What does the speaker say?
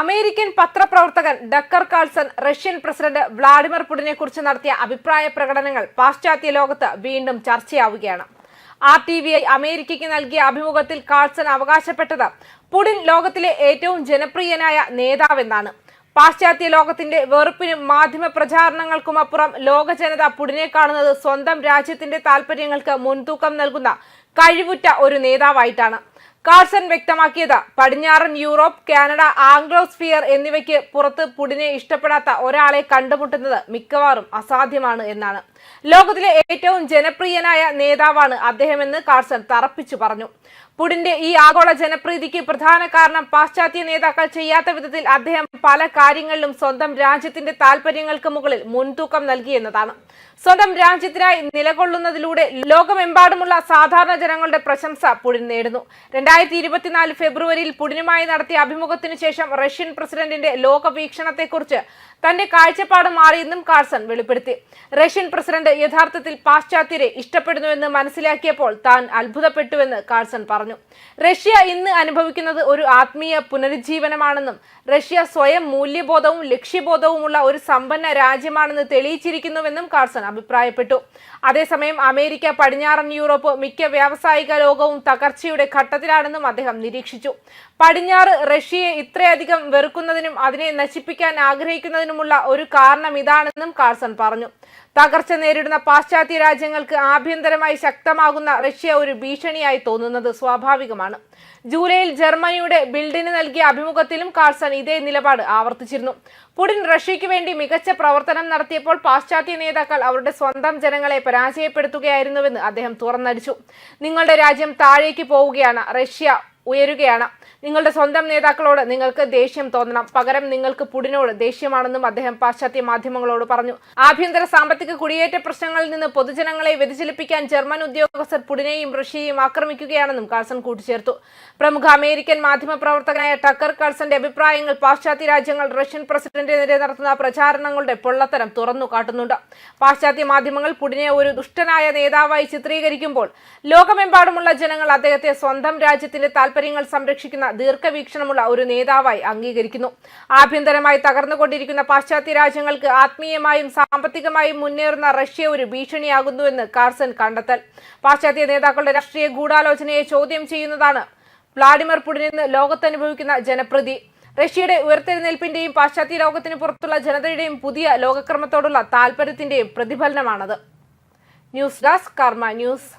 American പത്രപ്രവർത്തകൻ Tucker Carlson Russian president Vladimir പുടിനെ കുറിച്ച് നടത്തിയ അഭിപ്രായ പ്രകടനങ്ങൾ പാശ്ചാത്യ ലോകത്ത് വീണ്ടും ചർച്ചയാവുകയാണ്. ആർ ടി വി ഐ അമേരിക്കയ്ക്ക് നൽകിയ അഭിമുഖത്തിൽ കാൾസൺ അവകാശപ്പെട്ടത് പുടിൻ ലോകത്തിലെ ഏറ്റവും ജനപ്രിയനായ നേതാവെന്നാണ്. പാശ്ചാത്യ ലോകത്തിന്റെ വെറുപ്പിനും മാധ്യമ പ്രചാരണങ്ങൾക്കും അപ്പുറം ലോക ജനത പുടിനെ കാണുന്നത് സ്വന്തം രാജ്യത്തിന്റെ താൽപര്യങ്ങൾക്ക് മുൻതൂക്കം നൽകുന്ന കഴിവുറ്റ ഒരു നേതാവായിട്ടാണ്. കാൾസൺ വ്യക്തമാക്കിയത്. പടിഞ്ഞാറൻ യൂറോപ്പ് കാനഡ ആംഗ്ലോസ്ഫിയർ എന്നിവയ്ക്ക് പുറത്ത് പുടിനെ ഇഷ്ടപ്പെടാത്ത ഒരാളെ കണ്ടുമുട്ടുന്നത് മിക്കവാറും അസാധ്യമാണ് എന്നാണ്. ലോകത്തിലെ ഏറ്റവും ജനപ്രിയനായ നേതാവാണ് അദ്ദേഹമെന്ന് കാഴ്സൺ തറപ്പിച്ചു പറഞ്ഞു. പുടിന്റെ ഈ ആഗോള ജനപ്രീതിക്ക് പ്രധാന കാരണം പാശ്ചാത്യ നേതാക്കൾ ചെയ്യാത്ത വിധത്തിൽ അദ്ദേഹം പല കാര്യങ്ങളിലും സ്വന്തം രാജ്യത്തിന്റെ താല്പര്യങ്ങൾക്ക് മുകളിൽ മുൻതൂക്കം നൽകിയെന്നതാണ്. സ്വന്തം രാജ്യത്തിനായി നിലകൊള്ളുന്നതിലൂടെ ലോകമെമ്പാടുമുള്ള സാധാരണ ജനങ്ങളുടെ പ്രശംസ പുടിൻ നേടുന്നു. രണ്ടായിരത്തി ഇരുപത്തിനാല് ഫെബ്രുവരിയിൽ പുടിനുമായി നടത്തിയ അഭിമുഖത്തിനു ശേഷം റഷ്യൻ പ്രസിഡന്റിന്റെ ലോകവീക്ഷണത്തെക്കുറിച്ച് തന്റെ കാഴ്ചപ്പാട് മാറിയെന്നും കാഴ്സൺ വെളിപ്പെടുത്തി. റഷ്യൻ പ്രസിഡന്റ് യഥാർത്ഥത്തിൽ പാശ്ചാത്യരെ ഇഷ്ടപ്പെടുന്നുവെന്ന് മനസ്സിലാക്കിയപ്പോൾ താൻ അത്ഭുതപ്പെട്ടുവെന്ന് കാഴ്സൺ പറഞ്ഞു. റഷ്യ ഇന്ന് അനുഭവിക്കുന്നത് ഒരു ആത്മീയ പുനരുജ്ജീവനമാണെന്നും റഷ്യ സ്വയം മൂല്യബോധവും ലക്ഷ്യബോധവുമുള്ള ഒരു സമ്പന്ന രാജ്യമാണെന്ന് തെളിയിച്ചിരിക്കുന്നുവെന്നും കാഴ്സൺ അഭിപ്രായപ്പെട്ടു. അതേസമയം അമേരിക്ക പടിഞ്ഞാറൻ യൂറോപ്പ് മിക്ക വ്യാവസായിക ലോകവും തകർച്ചയുടെ ഘട്ടത്തിലാണെന്നും അദ്ദേഹം നിരീക്ഷിച്ചു. പടിഞ്ഞാറ് റഷ്യയെ ഇത്രയധികം വെറുക്കുന്നതിനും അതിനെ നശിപ്പിക്കാൻ ആഗ്രഹിക്കുന്നതിനുമുള്ള ഒരു കാരണം ഇതാണെന്നും കാഴ്സൺ പറഞ്ഞു. തകർച്ച നേരിടുന്ന പാശ്ചാത്യ രാജ്യങ്ങൾക്ക് ആഭ്യന്തരമായി ശക്തമാകുന്ന റഷ്യ ഒരു ഭീഷണിയായി തോന്നുന്നത് സ്വാഭാവികമാണ്. ജൂലൈയിൽ ജർമ്മനിയുടെ ബിൽഡിന് നൽകിയ അഭിമുഖത്തിലും കാഴ്സൺ ഇതേ നിലപാട് ആവർത്തിച്ചിരുന്നു. പുടിൻ റഷ്യയ്ക്ക് വേണ്ടി മികച്ച പ്രവർത്തനം നടത്തിയപ്പോൾ പാശ്ചാത്യ നേതാക്കൾ അവരുടെ സ്വന്തം ജനങ്ങളെ പരാജയപ്പെടുത്തുകയായിരുന്നുവെന്ന് അദ്ദേഹം തുറന്നടിച്ചു. നിങ്ങളുടെ രാജ്യം താഴേക്ക് പോവുകയാണ്. റഷ്യ ഉയരുകയാണ്. നിങ്ങളുടെ സ്വന്തം നേതാക്കളോട് നിങ്ങൾക്ക് ദേഷ്യം തോന്നണം. പകരം നിങ്ങൾക്ക് പുടിനോട് ദേഷ്യമാണെന്നും അദ്ദേഹം പാശ്ചാത്യ മാധ്യമങ്ങളോട് പറഞ്ഞു. ആഭ്യന്തര സാമ്പത്തിക കുടിയേറ്റ പ്രശ്നങ്ങളിൽ നിന്ന് പൊതുജനങ്ങളെ വ്യതിചലിപ്പിക്കാൻ ജർമ്മൻ ഉദ്യോഗസ്ഥർ പുടിനെയും റഷ്യയെയും ആക്രമിക്കുകയാണെന്നും കാൾസൺ കൂട്ടിച്ചേർത്തു. പ്രമുഖ അമേരിക്കൻ മാധ്യമ പ്രവർത്തകനായ ടക്കർ കാൾസന്റെ അഭിപ്രായങ്ങൾ പാശ്ചാത്യ രാജ്യങ്ങൾ റഷ്യൻ പ്രസിഡന്റിനെതിരെ നടത്തുന്ന പ്രചാരണങ്ങളുടെ പൊള്ളത്തരം തുറന്നു കാട്ടുന്നുണ്ട്. പാശ്ചാത്യ മാധ്യമങ്ങൾ പുടിനെ ഒരു ദുഷ്ടനായ നേതാവായി ചിത്രീകരിക്കുമ്പോൾ ലോകമെമ്പാടുമുള്ള ജനങ്ങൾ അദ്ദേഹത്തെ സ്വന്തം രാജ്യത്തിന്റെ താൽപര്യങ്ങൾ സംരക്ഷിക്കുന്ന ദീർഘവീക്ഷണമുള്ള ഒരു നേതാവായി അംഗീകരിക്കുന്നു. ആഭ്യന്തരമായി തകർന്നുകൊണ്ടിരിക്കുന്ന പാശ്ചാത്യ രാജ്യങ്ങൾക്ക് ആത്മീയമായും സാമ്പത്തികമായും മുന്നേറുന്ന റഷ്യ ഒരു ഭീഷണിയാകുന്നുവെന്ന് കാർസൻ കണ്ടെത്തൽ. പാശ്ചാത്യ നേതാക്കളുടെ രാഷ്ട്രീയ ഗൂഢാലോചനയെ ചോദ്യം ചെയ്യുന്നതാണ് വ്ളാഡിമിർ പുടിനെന്ന് ലോകത്തനുഭവിക്കുന്ന ജനപ്രതി. റഷ്യയുടെ ഉയർത്തെഴുന്നേൽപ്പിന്റെയും പാശ്ചാത്യ ലോകത്തിന് പുറത്തുള്ള ജനതയുടെയും പുതിയ ലോകക്രമത്തോടുള്ള താൽപര്യത്തിന്റെയും പ്രതിഫലനമാണത്. News desk Karma news.